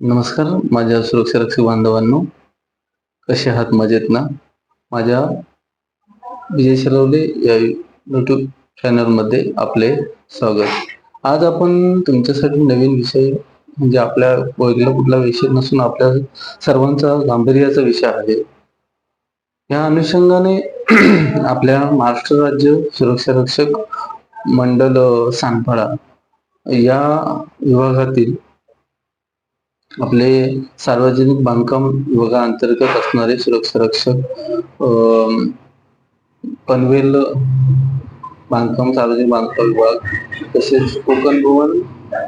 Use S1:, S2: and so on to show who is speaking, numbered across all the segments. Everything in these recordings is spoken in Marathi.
S1: नमस्कार माझ्या सुरक्षारक्षक बांधवांनो. कसे आहात? मजेत ना? माझ्या विजय शिरवले या यूट्यूब चॅनलमध्ये आपले स्वागत. आज आपण तुमच्यासाठी नवीन विषय म्हणजे आपल्या वेगळा कुठला विषय नसून आपल्या सर्वांचा गांभीर्याचा विषय आहे. या अनुषंगाने आपल्या महाराष्ट्र राज्य सुरक्षा रक्षक मंडल अ, सानपाडा या विभागातील आपले सार्वजनिक बांधकाम विभागाअंतर्गत असणारे सुरक्षा रक्षक पनवेल बांधकाम सार्वजनिक बांधकाम विभाग तसेच कोकण भवन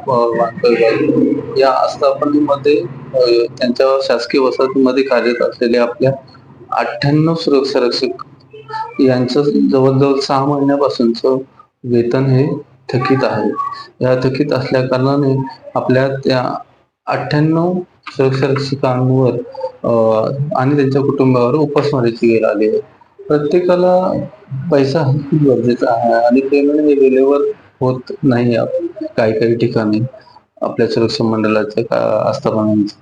S1: बांधकाम विभाग या आस्थापनेमध्ये त्यांच्या शासकीय वसाहतीमध्ये कार्यरत असलेले आपल्या अठ्ठ्याण्णव सुरक्षा रक्षक यांचं जवळजवळ सहा महिन्यापासूनच वेतन हे थकीत आहे. या थकीत असल्या कारणाने आपल्या त्या अठ्ठ्याण्णव सुरक्षारक्षकांवर आणि त्यांच्या कुटुंबावर उपासमारीची वेळ आली आहे. प्रत्येकाला पैसा हा खूप गरजेचा आहे आणि पेमेंट हे वेळेवर होत नाही काही काही ठिकाणी. आपल्या सुरक्षा मंडळाच्या का- आस्थापनांचं.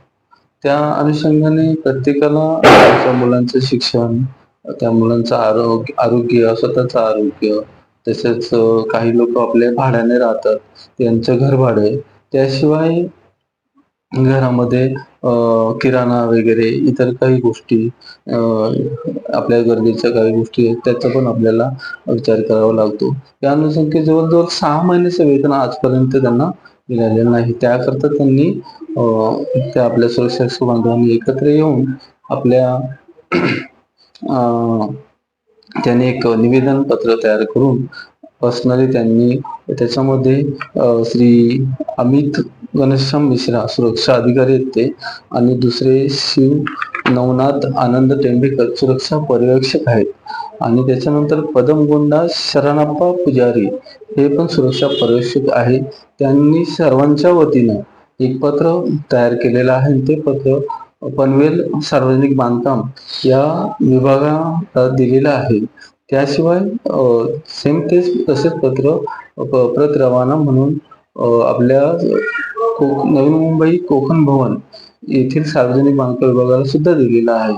S1: त्या अनुषंगाने प्रत्येकाला त्या मुलांचं शिक्षण त्या मुलांचं आरोग्य आरोग्य स्वतःचं आरोग्य तसेच काही लोक आपल्या भाड्याने राहतात त्यांचं घर भाडे त्याशिवाय घरामध्ये किराणा वगैरे इतर काही गोष्टी अ, आपल्या गरजेच्या काही गोष्टी आहेत त्याचा पण आपल्याला विचार करावा लागतो. या अनुषंगाने जवळजवळ सहा महिन्याचं वेतन आजपर्यंत त्यांना मिळालेलं नाही. त्याकरता त्यांनी त्या आपल्या सुरक्षा बांधवांनी एकत्र येऊन आपल्या त्याने एक निवेदन पत्र तयार करून पर्सनली त्यांनी त्याच्यामध्ये श्री अमित गणेशम मिश्रा सुरक्षा अधिकारी आहेत ते आणि दुसरे शिव नवनाथ आनंद टेंबेकर सुरक्षा पर्यवेक्षक आहेत. आणि त्याच्यानंतर पदमगोंडा शरणप्पा पुजारी हे पण सुरक्षा पर्यवेक्षक आहे त्यांनी सर्वांच्या वतीनं एक पत्र तयार केलेलं आहे आणि ते पत्र पनवेल सार्वजनिक बांधकाम या विभागाला दिलेलं आहे. त्याशिवाय सेम तेच तसेच पत्र प्रत रवाना म्हणून आपल्या कोक नवी मुंबई कोकण भवन येथील सार्वजनिक बांधकाम विभागाला सुद्धा दिलेला आहे.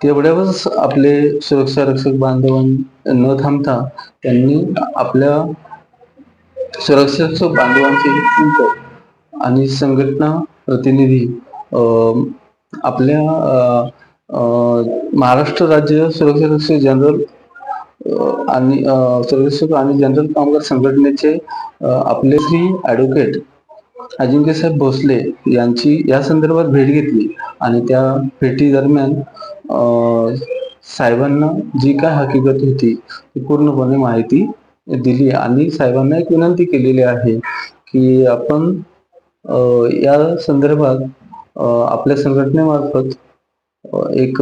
S1: तेवढ्यावरच आपले सुरक्षा रक्षक बांधव न थांबता त्यांनी आपल्या सुरक्षा रक्षक बांधवांचे आणि संघटना प्रतिनिधी आपल्या महाराष्ट्र राज्य सुरक्षा रक्षक जनरल आणि अ, आणि जनरल कामगार संघटनेचे आपले श्री ॲडव्होकेट अजिंक्य साहेब भोसले यांची या संदर्भात भेट घेतली. आणि त्या भेटी दरम्यान साहेबांना जी काय हकीकत होती ती पूर्णपणे माहिती दिली. आणि साहेबांना एक विनंती केलेली आहे की आपण या संदर्भात आपल्या संघटनेमार्फत एक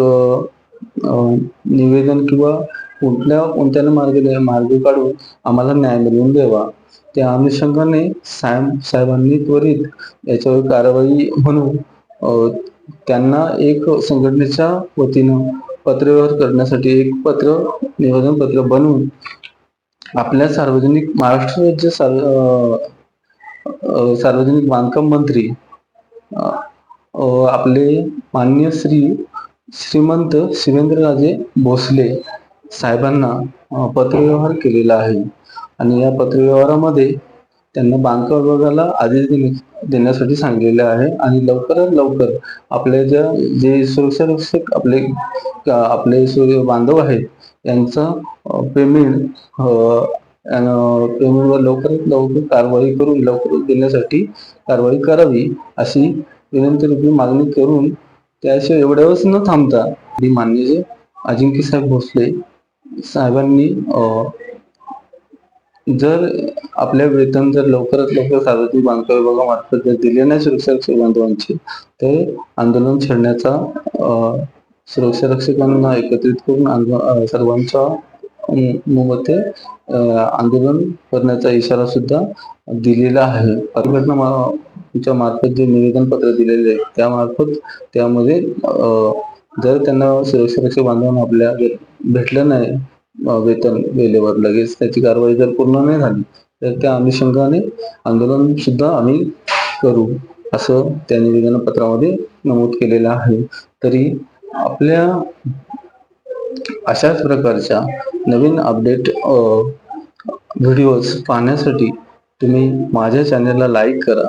S1: निवेदन किंवा कुठल्या कोणत्याने मार्ग मार्ग काढून आम्हाला न्याय मिळवून द्यावा. त्या अनुषंगाने साहेब साहेबांनी त्वरित याच्यावर कारवाई म्हणून त्यांना एक संघटनेच्या वतीनं पत्रव्यवहार करण्यासाठी एक पत्र निवेदन पत्र बनवून आपल्या सार्वजनिक महाराष्ट्र राज्य सार्व सार्वजनिक बांधकाम मंत्री आपले मान्य श्री श्रीमंत शिवेंद्रराजे भोसले साहेबांना पत्रव्यवहार केलेला आहे. आणि या पत्रव्यवहारामध्ये त्यांना बांधकाम विभागाला आदेश देण्या देण्यासाठी सांगलेले आहे. आणि लवकरात लवकर आपल्या ज्या जे सुरक्षा रक्षक आपले आपले सूर्य बांधव आहेत यांचं पेमेंट पेमेंटवर लवकरात लवकर कारवाई करून लवकर देण्यासाठी कारवाई करावी अशी विनंती रूपी मागणी करून त्याशिवाय एवढ्यावरच न थांबता माननीय मान्य जे अजिंक्य साहेब भोसले साहेबांनी जर आपल्या वेतन जर लवकरात लवकर सार्वजनिक बांधकाम विभागामार्फत जर दिले नाही सुरक्षा रक्षक बांधवांचे तर आंदोलन छेडण्याचा अं, सुरक्षा रक्षकांना एकत्रित करून सर्वांच्या अं, मते आंदोलन करण्याचा इशारा सुद्धा दिलेला आहे. संघटना मा- मार्फत जे निवेदन पत्र दिलेले आहे त्यामार्फत त्यामध्ये जर त्यांना सुरक्षा बांधून आपल्या भेटलं नाही वेतन वेळेवर लगेच त्याची कारवाई जर पूर्ण नाही झाली तर त्या अनुषंगाने आंदोलन सुद्धा आम्ही करू असं त्या निवेदन पत्रामध्ये नमूद केलेलं आहे. तरी आपल्या अशाच प्रकारच्या नवीन अपडेट व्हिडिओज पाहण्यासाठी तुम्ही माझ्या चॅनलला लाईक करा.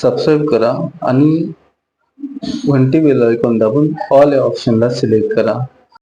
S1: सबस्क्राईब करा आणि घंटी बेल ऐकून दाबून ऑल या ऑप्शनला सिलेक्ट करा.